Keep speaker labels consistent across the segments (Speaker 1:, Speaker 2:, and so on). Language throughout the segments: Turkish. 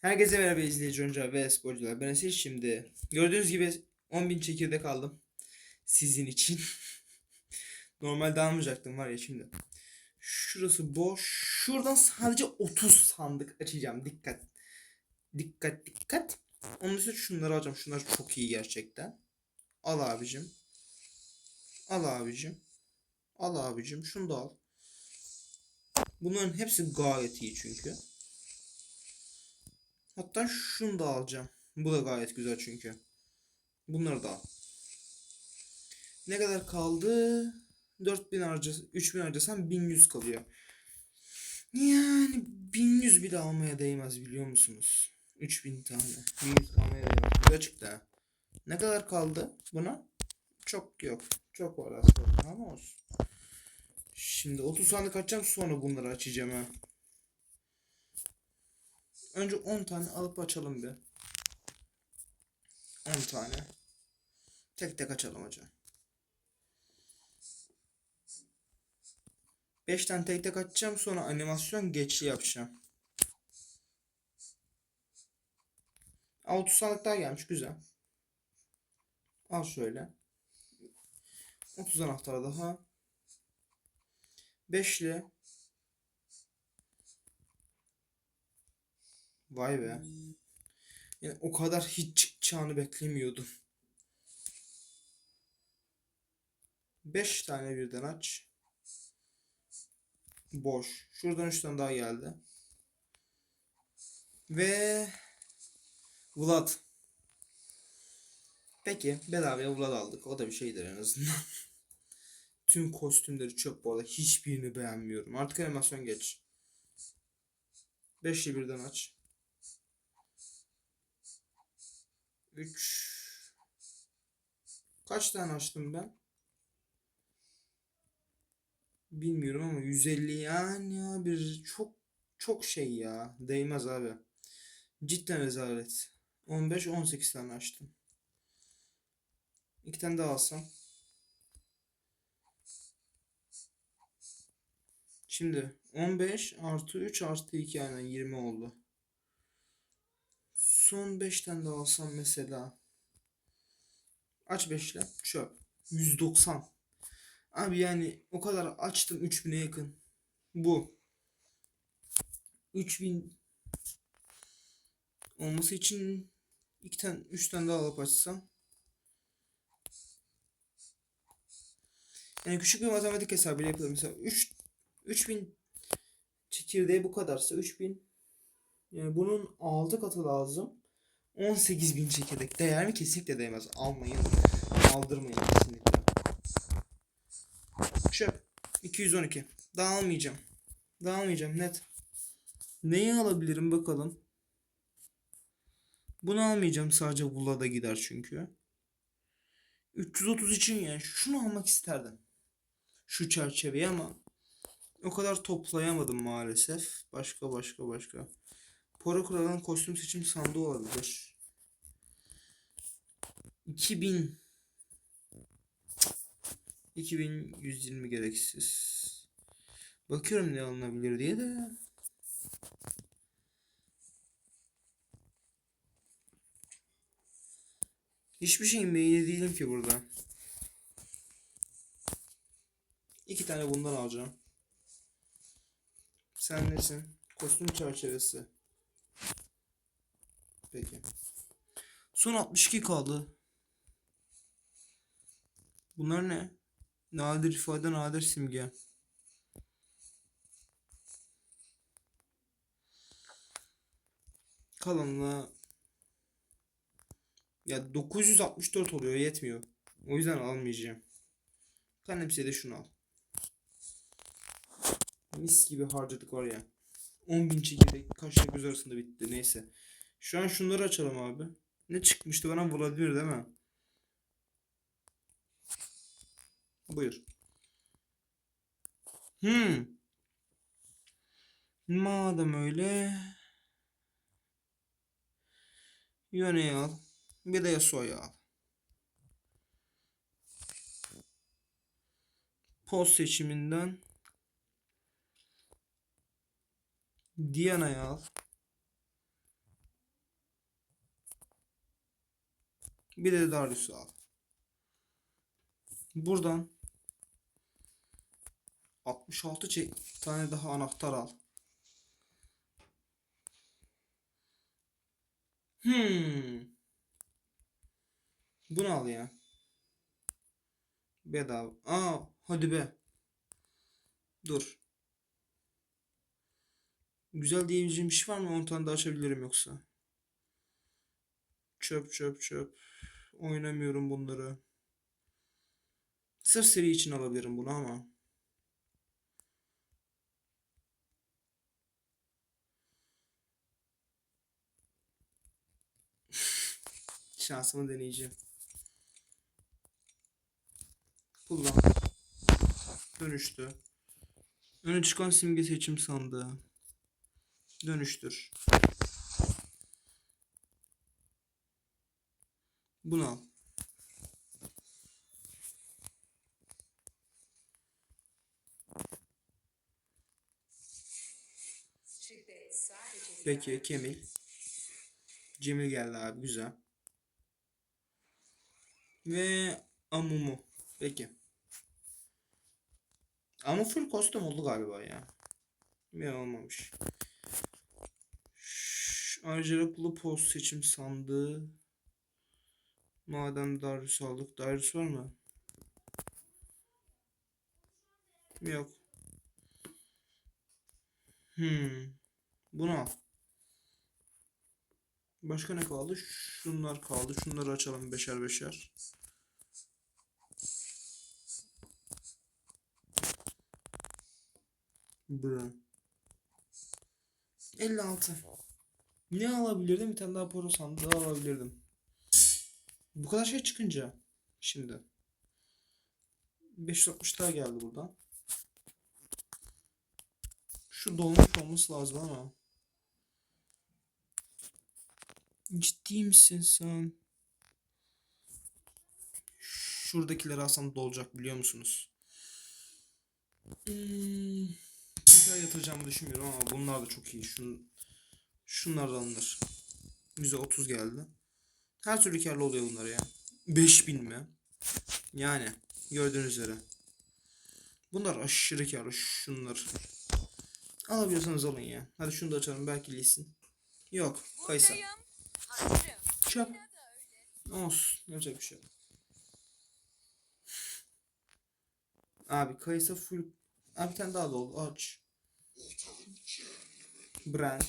Speaker 1: Herkese merhaba izleyici oyuncular ve sporcular. Ben Asil şimdi. Gördüğünüz gibi 10.000 çekirdek aldım. Sizin için. Normalde almayacaktım var ya şimdi. Şurası boş. Şuradan sadece 30 sandık açacağım. Dikkat. Dikkat dikkat. Onun için şunları alacağım. Şunlar çok iyi gerçekten. Al abicim. Al abicim. Al abicim. Şunu da al. Bunların hepsi gayet iyi çünkü. Hatta şunu da alacağım. Bu da gayet güzel çünkü. Bunları da al. Ne kadar kaldı? 4000 harca 3000 harcasam 1100 kalıyor. Yani 1100 bile almaya değmez biliyor musunuz? 3000 tane. 1100 almaya değmez. Güzel çıktı. Ne kadar kaldı buna? Çok yok. Çok var aslında ama olsun. Şimdi 30 sandık açacağım sonra bunları açacağım ha. Önce 10 tane alıp açalım bir. 10 tane. Tek tek açalım hocam. 5 tane tek tek açacağım sonra animasyon geçli yapacağım. 30 sandık daha gelmiş güzel. Al şöyle. 30 anahtar daha. 5'li. Vay be. Yani o kadar hiç çıkacağını beklemiyordum. 5 tane birden aç. Boş. Şuradan 3 tane daha geldi. Ve Vlad. Peki bedavaya Vlad aldık. O da bir şeydir en azından. Tüm kostümleri çöp bu arada. Hiçbirini beğenmiyorum. Artık animasyon geç. 5'li birden aç. 3 Kaç tane açtım ben? Bilmiyorum ama 150 yani abi çok çok şey ya. Değmez abi. Cidden rezalet. 15 18 tane açtım. İki tane daha alsam. Şimdi 15 artı 3 artı 2 yani 20 oldu. Son 5 tane daha alsam mesela. Aç 5 ile çöp. 190. Abi yani o kadar açtım 3000'e yakın. Bu. 3000 olması için 2 tane 3 tane daha alıp açsam. Yani küçük bir matematik hesabıyla yapalım. Mesela 3 3000 çekirdeği bu kadarsa 3000 yani bunun 6 katı lazım. 18.000 çekirdek değer mi? Kesinlikle değmez. Almayın. Aldırmayın kesinlikle. Çöp. 212. Daha almayacağım. Daha almayacağım net. Neyi alabilirim bakalım. Bunu almayacağım sadece Vlad'a gider çünkü. 330 için yani şunu almak isterdim. Şu çerçeveyi ama o kadar toplayamadım maalesef. Başka başka başka. Poro kuralın kostüm seçim sandığı olabilir. 2000 2120 gereksiz. Bakıyorum ne alınabilir diye de. Hiçbir şeyin beyni değilim ki burada. İki tane bundan alacağım. Sen nesin? Kostüm çerçevesi. Peki. Son 62 kaldı. Bunlar ne? Nadir ifade, nadir simge. Kalanla ya 964 oluyor yetmiyor. O yüzden almayacağım. Kanemse de şunu al. Mis gibi harcadık var ya. 10.000 çekirdek kaçla göz arasında bitti. Neyse. Şu an şunları açalım abi. Ne çıkmıştı bana Vladimir değil mi? Buyur. Hmm. Madem öyle. Yone'yi al. Bir de Yasuo'yu al. Post seçiminden Diana'yı al. Bir de Darius'u al. Buradan 66 çek tane daha anahtar al. Hmm. Bunu al ya. Bedava. Aa, hadi be. Dur. Güzel diyebileceğim bir şey var mı? 10 tane daha açabilirim yoksa. Çöp çöp çöp. Oynamıyorum bunları. Sırf seri için alabilirim bunu ama. Şansımı deneyeceğim. Kullan. Dönüştü. Öne çıkan simge seçim sandığı. Dönüştür. Bunu al.
Speaker 2: Bir
Speaker 1: Peki Kemil. Cemil geldi abi güzel. Ve Amumu. Peki. Ama full kostüm oldu galiba ya. Ya olmamış. Şş, Ayrıcalıklı post seçim sandığı. Madem Darius aldık. Darius var mı? Yok. Hmm. Bunu al. Başka ne kaldı? Şunlar kaldı. Şunları açalım beşer beşer. Bra. 56. Ne alabilirdim? Bir tane daha poro sandığı alabilirdim. Bu kadar şey çıkınca. Şimdi. 560 daha geldi buradan. Şu dolmuş olması lazım ama. Ciddi misin sen? Şuradakileri alsam dolacak biliyor musunuz? Hmm, tekrar yatıracağımı düşünmüyorum ama bunlar da çok iyi. Şun, şunlar da alınır. %30 geldi. Her türlü karlı oluyor bunlar ya. 5000 mi? Yani gördüğünüz üzere. Bunlar aşırı karlı. Şunlar. Alabiliyorsanız alın ya. Hadi şunu da açalım. Belki lisin. Yok. Kaysa.
Speaker 2: Öyle.
Speaker 1: Olsun. Yapacak bir şey yok. Abi kayısı full. Abi bir tane daha dolu. Aç. Brand.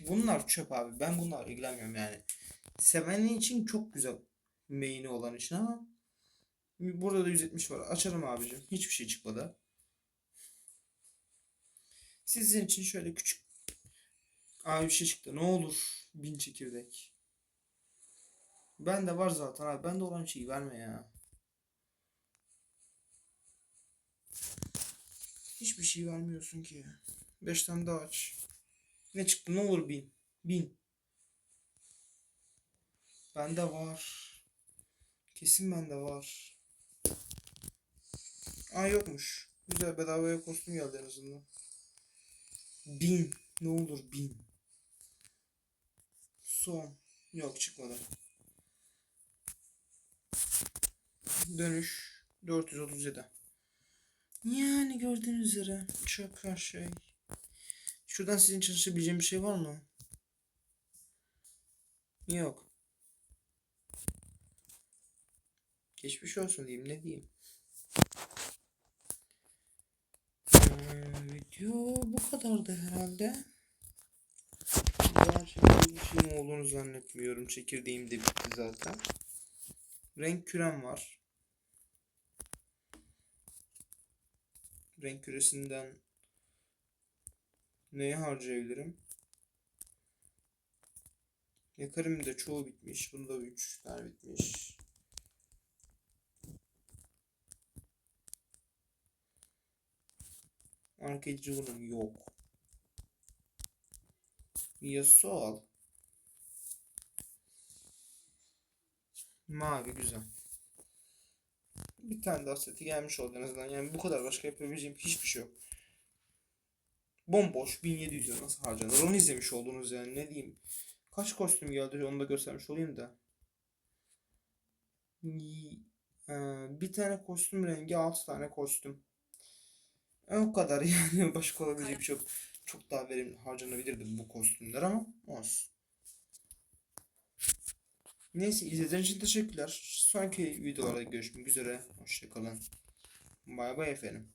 Speaker 1: Bunlar çöp abi. Ben bunlarla ilgilenmiyorum yani. Sevenliğin için çok güzel main'i olan için ama burada da 170 var. Açarım abicim. Hiçbir şey çıkmadı. Sizin için şöyle küçük Abi bir şey çıktı. Ne olur. Bin çekirdek. Ben de var zaten abi. Bende olan şeyi verme ya. Hiçbir şey vermiyorsun ki. 5 tane daha aç. Ne çıktı? Ne olur bin. Bin. Bende var. Kesin bende var. Aa yokmuş. Güzel bedavaya kostüm geldi en azından. Bin. Ne olur bin. Son. Yok çıkmadı. Dönüş 437. Yani gördüğünüz üzere çöp her şey. Şuradan sizin çalışabileceğim bir şey var mı? Yok. Geçmiş olsun diyeyim ne diyeyim. Ee, video bu kadardı herhalde. Daha bir şeyim olduğunu zannetmiyorum. Çekirdeğim de bitti zaten. Renk kürem var. Renk küresinden neye harcayabilirim? Yakarım da çoğu bitmiş. Bunda 3 tane bitmiş. Arcade yok. Yasuo al. Mavi güzel. Bir tane daha seti gelmiş oldu en azından. Yani bu kadar başka yapabileceğim hiçbir şey yok. Bomboş 1700 lira nasıl harcanır? Onu izlemiş oldunuz yani ne diyeyim. Kaç kostüm geldi onu da göstermiş olayım da. y- e, bir tane kostüm rengi 6 tane kostüm. E, o kadar yani başka olabilecek bir şey yok. Çok daha verimli harcanabilirdi bu kostümler ama olsun. Neyse izlediğiniz için teşekkürler. Sonraki videolarda görüşmek üzere. Hoşçakalın. Bay bay efendim.